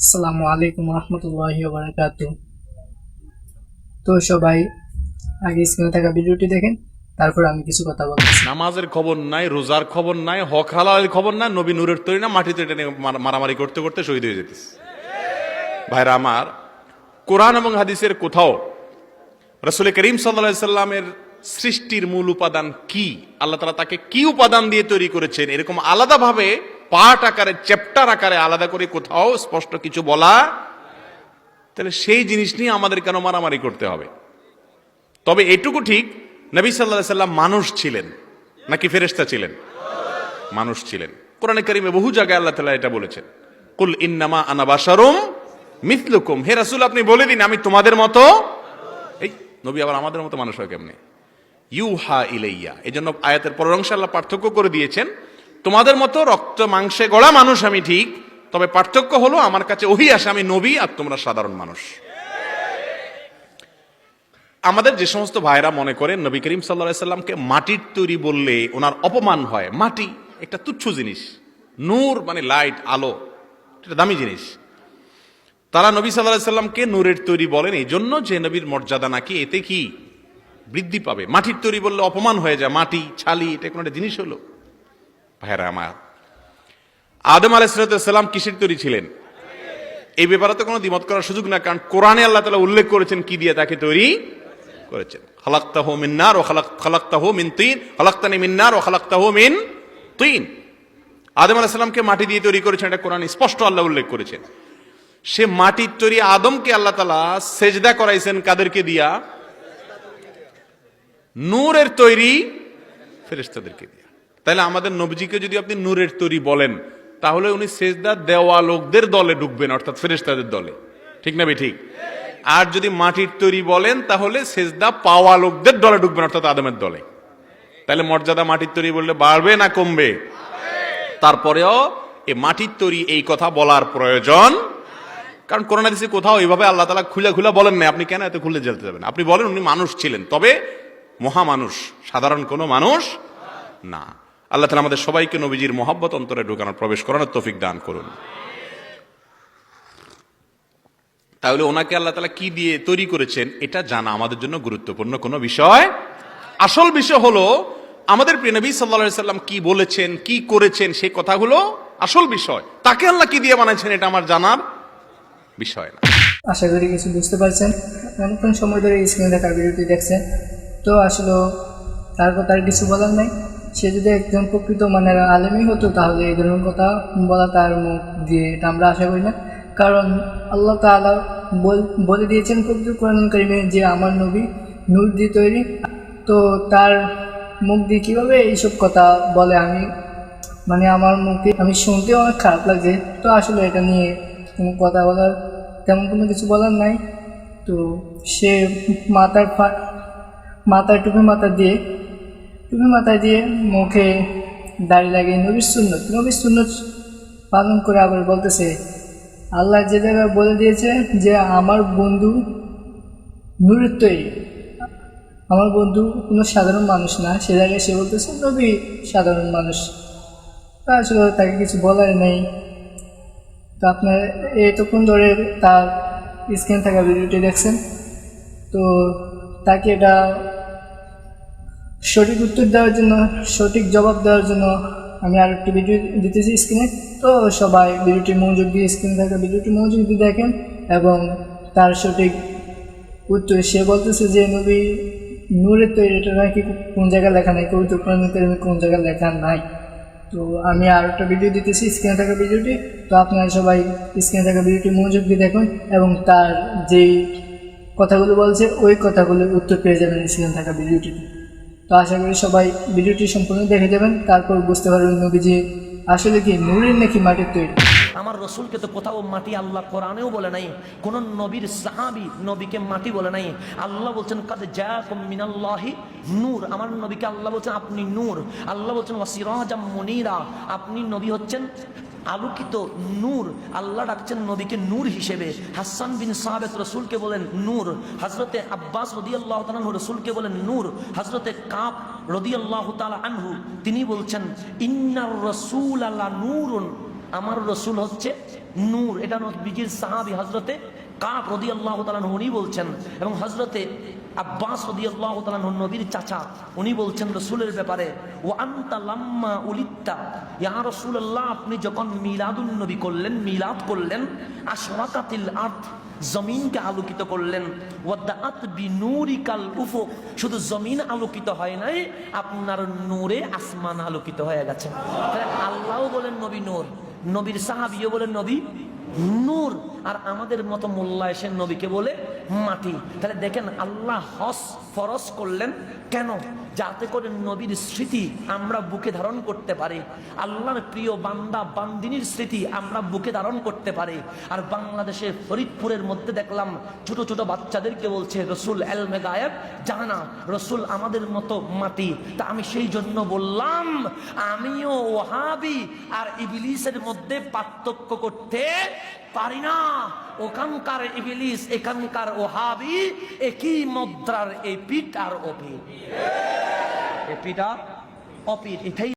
আসসালামু আলাইকুম রহমতুল্লাহি তো সবাই, আগে স্ক্রিনে থাকা ভিডিওটি দেখেন, তারপর আমি কিছু কথা বলতেছি নামাজের খবর নাই, রোজার খবর নাই, হক হালালের খবর নাই, নবী নূরের তৈরি না, মাটিতে টেনে মারামারি করতে করতে শহীদ হয়ে যেতিস ভাইরা আমার, কোরআন এবং হাদিসের কোথাও রসুল করিম সাল্লা সাল্লামের সৃষ্টির মূল উপাদান কি? আল্লাহ তালা তাকে কি উপাদান দিয়ে তৈরি করেছেন? এরকম আলাদাভাবে পার্ট আকারে চ্যাপ্টার আকারে আলাদা করে কোথাও স্পষ্ট কিছু বলা, তাহলে সেই জিনিস নিয়ে আমাদের কেন মারামারি করতে হবে? তবে এটুকু ঠিক, নবী সাল্লাহ সাল্লাম মানুষ ছিলেন, নাকি ফেরেস্তা ছিলেন? মানুষ ছিলেন। কোরআনে কারিমে বহু জায়গায় আল্লাহ তালা এটা বলেছেন। কুল ইন্নামা আনা বাসারুম মিথলুকুম হে রাসূল, আপনি বলে দিন, আমি তোমাদের মতো, এই নবী আবার আমাদের মতো মানুষ হয় কেমনে? ইউহা ইলাইয়া। এই জন্য আয়াতের পরের অংশে আল্লাহ পার্থক্য করে দিয়েছেন তোমাদের মতো রক্ত, মাংসে গড়া মানুষ আমি ঠিক, তবে পার্থক্য হলো আমার কাছে ওহি আসে, আমি নবী আর তোমরা সাধারণ মানুষ। আমাদের যে সমস্ত ভাইরা মনে করেন নবী করিম সাল্লা মাটির তৈরি বললে ওনার অপমান হয়। মাটি একটা তুচ্ছ জিনিস। নূর মানে লাইট, আলো। এটা দামি জিনিস। তারা নবী সাল্লাহ সাল্লামকে নূরের তৈরি বলেন এই জন্য যে নবীর মর্যাদা নাকি এতে কি বৃদ্ধি পাবে? মাটির তৈরি বললে অপমান হয়ে যায়, মাটি, ছালি, এটা কোনো একটা জিনিস হলো। ভাইরা আমার। আদম আলাইসালাম কিসের তৈরি ছিলেন? এই ব্যাপারে তো কোনো দ্বিমত করার সুযোগ না, কারণ কোরআনে আল্লাহ তালা উল্লেখ করেছেন কি দিয়ে তাকে তৈরি করেছেন। মিন্নার ও মিন তিন। মিন্নার ও মিন তিন। আদম আলাইসাল্লামকে মাটি দিয়ে তৈরি করেছেন, এটা কোরআন স্পষ্ট আল্লাহ উল্লেখ করেছেন। সে মাটির তৈরি আদমকে আল্লাহ তালা সেজদা করাইছেন কাদেরকে দিয়া? নূরের তৈরি ফেরেস্তাদেরকে দিয়া। তাহলে আমাদের নবজিকে যদি আপনি নূরের তৈরি বলেন, তাহলে উনি সেজদা দেওয়া লোকদের দলে ঢুকবেন, অর্থাৎ ফেরেস্তাদের দলে। ঠিক না ঠিক? আর যদি মাটির তৈরি বলেন, তাহলে সেজদা পাওয়া লোকদের দলে ঢুকবেন, অর্থাৎ আদমের দলে। তাহলে মর্যাদা মাটির তৈরি বললে বাড়বে না কমবে? তারপরেও এই মাটির তৈরি এই কথা বলার প্রয়োজন। কারণ করোনা দিছে কোথাও এইভাবে আল্লাহ তালা খুলে খুলে বলেন না আপনি কেন এত খুলে যেতে যাবেন? আপনি বলেন উনি মানুষ ছিলেন, তবে মহামানুষ, সাধারণ কোনো মানুষ না। আল্লাহ তালা আমাদের সবাইকে নবীজির মহাব্বত অন্তরে ঢুকানোর প্রবেশ করানোর তৌফিক দান করুন। তাহলে ওনাকে আল্লাহ তালা কি দিয়ে তৈরি করেছেন এটা জানা আমাদের জন্য গুরুত্বপূর্ণ কোনো বিষয় আসল বিষয় হলো, আমাদের প্রিয় নবী সাল্লা সাল্লাম কি বলেছেন, কি করেছেন, সেই কথাগুলো আসল বিষয়। তাকে আল্লাহ কি দিয়ে বানাইছেন এটা আমার জানার বিষয় না। আশা করি কিছু বুঝতে পারছেন। অনেকক্ষণ সময় ধরে স্ক্রিনে থাকা ভিডিওটি দেখছেন। তো আসলে তার কথা কিছু বলার নাই। সে যদি একজন প্রকৃত মানে আলেমই হতো, তাহলে এই ধরনের কথা বলা তার মুখ দিয়ে এটা আমরা আশা করি না। কারণ আল্লাহ তাআলা বল- দিয়েছেন প্রকৃত কোরআন কারিমে যে আমার নবী নূর দিয়ে তৈরি। তো তার মুখ দিয়ে কীভাবে এইসব কথা বলে আমি মানে আমার মুখে আমি শুনতে অনেক খারাপ লাগে তো আসলে এটা নিয়ে কোনো কথা বলার তেমন কোনো কিছু বলার নাই। তো সে মাথার মাথায় টুপি মাথা দিয়ে টুপি মাথায় দিয়ে মুখে দাড়ি লাগিয়ে নবীর সুন্নত নবীর সুন্নত পালন করে আবার বলতেছে, আল্লাহ যে জায়গায় বলে দিয়েছে যে আমার বন্ধু নূরের আমার বন্ধু কোনো সাধারণ মানুষ না, সে জায়গায় সে বলতেছে, নবী সাধারণ মানুষ। আসলে তাকে কিছু বলার নেই। তো আপনার এতক্ষণ ধরে তার স্ক্রিন থাকা ভিডিওটি দেখছেন? তো তাকে এটা সঠিক উত্তর দেওয়ার জন্য, সঠিক জবাব দেওয়ার জন্য আমি আর একটি ভিডিও দিতেছি স্ক্রিনে তো সবাই ভিডিওটি মনোযোগ দিয়ে স্ক্রিনে থাকা ভিডিওটি মনোযোগ দিয়ে দেখেন এবং তার সঠিক উত্তর। সে বলতেছে যে, নবী নূরের তৈরি এটা নাকি কোন জায়গায় লেখা নাই? কবিতা কারিমে কোন জায়গায় লেখা নাই? তো আমি আর একটা ভিডিও দিতেছি স্ক্রিনে থাকা ভিডিওটি তো আপনারা সবাই স্ক্রিনে থাকা ভিডিওটি মনোযোগ দিয়ে দেখুন এবং তার যেই কথাগুলো বলছে, ওই কথাগুলোর উত্তর পেয়ে যাবেন স্ক্রিনে থাকা ভিডিওটিতে তো আশা করি সবাই ভিডিওটি সম্পূর্ণ দেখে যাবেন, তারপর বুঝতে পারবেন নবীজি আসলে কি নুরের নাকি মাটির তৈরি। আমার রসুলকে তো কোথাও মাটি আল্লাহ কোরআনেও বলে নাই, কোন নবীর সাহাবি নবীকে মাটি বলে নাই। আল্লাহ বলছেন, কাদে যা মিনাল্লাহি নূর। আমার নবীকে আল্লাহ বলছেন, আপনি নূর। আল্লাহ বলছেন ওয়াসিরাজাম মনিরা। আপনি নবী হচ্ছেন আলোকিত নূর। আল্লাহ ডাকছেন নবীকে নূর হিসেবে। হাসান বিন সাহাবেদ রসুলকে বলেন নূর। হজরতে আব্বাস রদি আল্লাহ তালু রসুলকে বলেন নূর। হজরতে কাপ রদি আল্লাহ তালা আনহু, তিনি বলছেন, ইন্নার রসুল আল্লাহ নূরুন। আমার রসুল হচ্ছে নূর। এটা নবীজির সাহাবি হজরতে কাপ রদি আল্লাহ তালান উনি বলছেন। এবং হজরতে আব্বাস রদি আল্লাহ নবীর চাচা, উনি বলছেন রসুলের ব্যাপারে ও আন্তা লাম্মা উলিত্তা ইয়া রসুল্লাহ আপনি যখন মিলাদুল নবী করলেন, মিলাদ করলেন, আশরাকাতিল আর্থ জমিনকে আলোকিত করলেন। উফুক। শুধু জমিন আলোকিত হয় নাই, আপনার নূরে আসমান আলোকিত হয়ে গেছে। তাহলে আল্লাহও বলেন নবী নূর। নবীর সাহাবিও বলেন নবী নূর। আর আমাদের মতো মোল্লা এসে নবীকে বলে মাটি। তাহলে দেখেন আল্লাহ হস ফরস করলেন কেন? যাতে করে নবীর স্মৃতি আমরা বুকে ধারণ করতে পারি। আল্লাহর প্রিয় বান্দা বান্দিনীর স্মৃতি আমরা বুকে ধারণ করতে পারি। আর বাংলাদেশের ফরিদপুরের মধ্যে দেখলাম ছোট ছোট বাচ্চাদেরকে বলছে, রসুল এলমে গায়েব জানা রসুল আমাদের মতো মাটি। তা আমি সেই জন্য বললাম, আমিও ওহাবি আর ইবিলিসের মধ্যে পার্থক্য করতে পারি না। ওখানকার ইবিলিস, এখানকার ওহাবি একই মুদ্রার এই পিঠ আর অপিঠ। এপিঠ আর অপিঠ এটাই